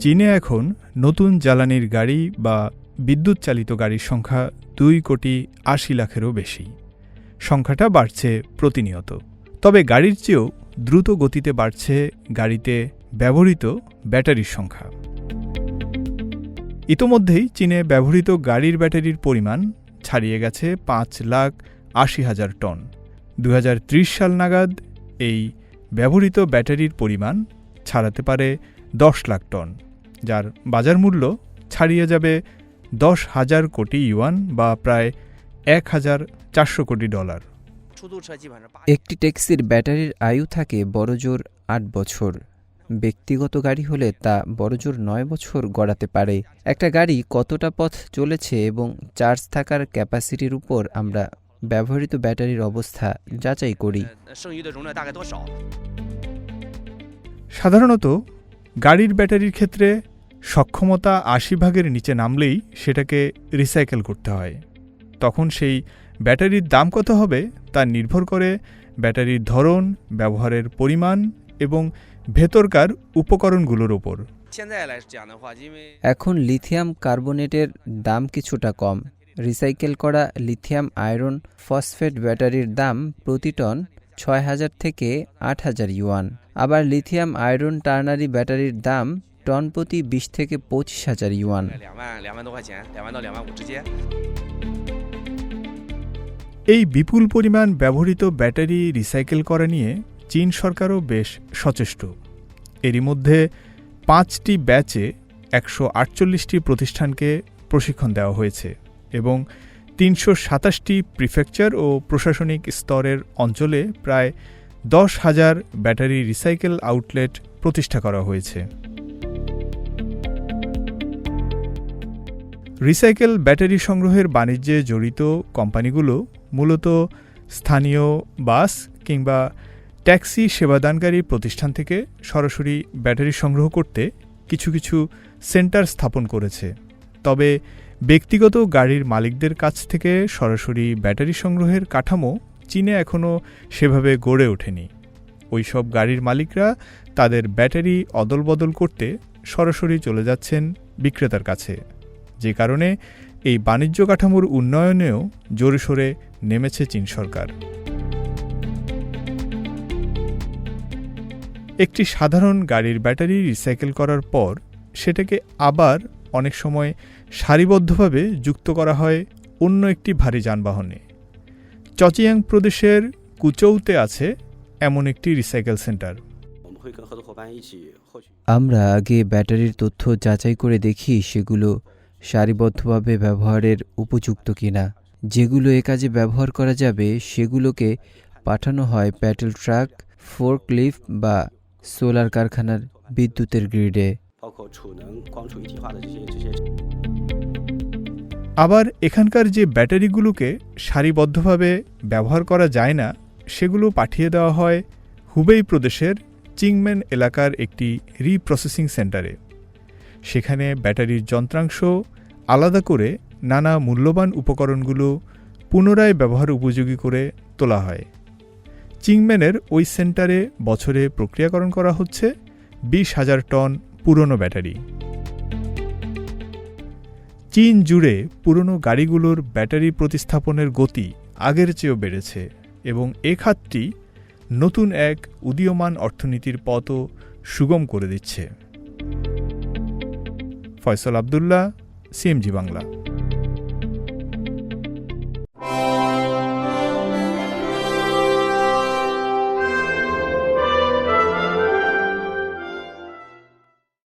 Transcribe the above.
চীনে এখন নতুন জ্বালানির গাড়ি বা বিদ্যুৎ চালিত গাড়ির সংখ্যা দুই কোটি আশি লাখেরও বেশি। সংখ্যাটা বাড়ছে প্রতিনিয়ত। তবে গাড়ির চেয়েও দ্রুত গতিতে বাড়ছে গাড়িতে ব্যবহৃত ব্যাটারির সংখ্যা। ইতোমধ্যেই চীনে ব্যবহৃত গাড়ির ব্যাটারির পরিমাণ ছাড়িয়ে গেছে পাঁচ লাখ আশি হাজার টন। দু হাজার ত্রিশ সাল নাগাদ এই ব্যবহৃত ব্যাটারির পরিমাণ ছাড়াতে পারে দশ লাখ টন। যার বাজার মূল্য ছাড়িয়ে যাবে দশ হাজার কোটি ইউয়ান বা প্রায় এক হাজার চারশো কোটি ডলার। একটি ট্যাক্সির ব্যাটারির আয়ু থাকে বড়জোর আট বছর। ব্যক্তিগত গাড়ি হলে তা বড়জোর নয় বছর গড়াতে পারে। একটা গাড়ি কতটা পথ চলেছে এবং চার্জ থাকার ক্যাপাসিটির উপর আমরা ব্যবহৃত ব্যাটারির অবস্থা যাচাই করি। সাধারণত গাড়ির ব্যাটারির ক্ষেত্রে সক্ষমতা আশি ভাগের নিচে নামলেই সেটাকে রিসাইকেল করতে হয়। তখন সেই ব্যাটারির দাম কত হবে তা নির্ভর করে ব্যাটারির ধরন, ব্যবহারের পরিমাণ এবং ভেতরকার উপকরণগুলোর ওপর। এখন লিথিয়াম কার্বোনেটের দাম কিছুটা কম। রিসাইকেল করা লিথিয়াম আয়রন ফসফেট ব্যাটারির দাম প্রতি টন ছয় হাজার থেকে আট হাজার ইউয়ান। আবার লিথিয়াম আয়রন টার্নারি ব্যাটারির দাম টন প্রতি বিশ থেকে পঁচিশ হাজার ইউয়ান। এই বিপুল পরিমাণ ব্যবহৃত ব্যাটারি রিসাইকেল করা নিয়ে চীন সরকারও বেশ সচেষ্ট। এরই মধ্যে পাঁচটি ব্যাচে একশো আটচল্লিশটি প্রতিষ্ঠানকে প্রশিক্ষণ দেওয়া হয়েছে এবং তিনশো সাতাশটি প্রিফেকচার ও প্রশাসনিক স্তরের অঞ্চলে প্রায় দশ হাজার ব্যাটারি রিসাইকেল আউটলেট প্রতিষ্ঠা করা হয়েছে। রিসাইকেল ব্যাটারি সংগ্রহের বাণিজ্যে জড়িত কোম্পানিগুলো মূলত স্থানীয় বাস কিংবা ট্যাক্সি সেবাদানকারী প্রতিষ্ঠান থেকে সরাসরি ব্যাটারি সংগ্রহ করতে কিছু কিছু সেন্টার স্থাপন করেছে। তবে ব্যক্তিগত গাড়ির মালিকদের কাছ থেকে সরাসরি ব্যাটারি সংগ্রহের কাঠামো চীনে এখনও সেভাবে গড়ে ওঠেনি। ওই সব গাড়ির মালিকরা তাদের ব্যাটারি অদলবদল করতে সরাসরি চলে যাচ্ছেন বিক্রেতার কাছে। যে কারণে এই বাণিজ্য কাঠামোর উন্নয়নেও জোরসোরে নেমেছে চীন সরকার। একটি সাধারণ গাড়ির ব্যাটারি রিসাইকেল করার পর সেটাকে আবার অনেক সময় সারিবদ্ধভাবে যুক্ত করা হয় অন্য একটি ভারী যানবাহনে। চচিয়াং প্রদেশের কুচৌতে আছে এমন একটি রিসাইকেল সেন্টার। আমরা আগে ব্যাটারির তথ্য যাচাই করে দেখি সেগুলো সারিবদ্ধভাবে ব্যবহারের উপযুক্ত কিনা। যেগুলো এ কাজে ব্যবহার করা যাবে, সেগুলোকে পাঠানো হয় প্যাটেল ট্রাক ফোর্কলিফ বা সোলার কারখানার বিদ্যুতের গ্রিডে। আবার এখানকার যে ব্যাটারিগুলোকে সারিবদ্ধভাবে ব্যবহার করা যায় না, সেগুলো পাঠিয়ে দেওয়া হয় হুবেই প্রদেশের চিংম্যান এলাকার একটি রিপ্রসেসিং সেন্টারে। সেখানে ব্যাটারির যন্ত্রাংশ আলাদা করে নানা মূল্যবান উপকরণগুলো পুনরায় ব্যবহার উপযোগী করে তোলা হয়। চিংম্যানের ওই সেন্টারে বছরে প্রক্রিয়াকরণ করা হচ্ছে বিশ হাজার টন পুরনো ব্যাটারি। চীন জুড়ে পুরনো গাড়িগুলোর ব্যাটারি প্রতিস্থাপনের গতি আগের চেয়েও বেড়েছে এবং এ খাতটি নতুন এক উদীয়মান অর্থনীতির পথও সুগম করে দিচ্ছে। ফয়সল আবদুল্লাহ সিএমজি বাংলা।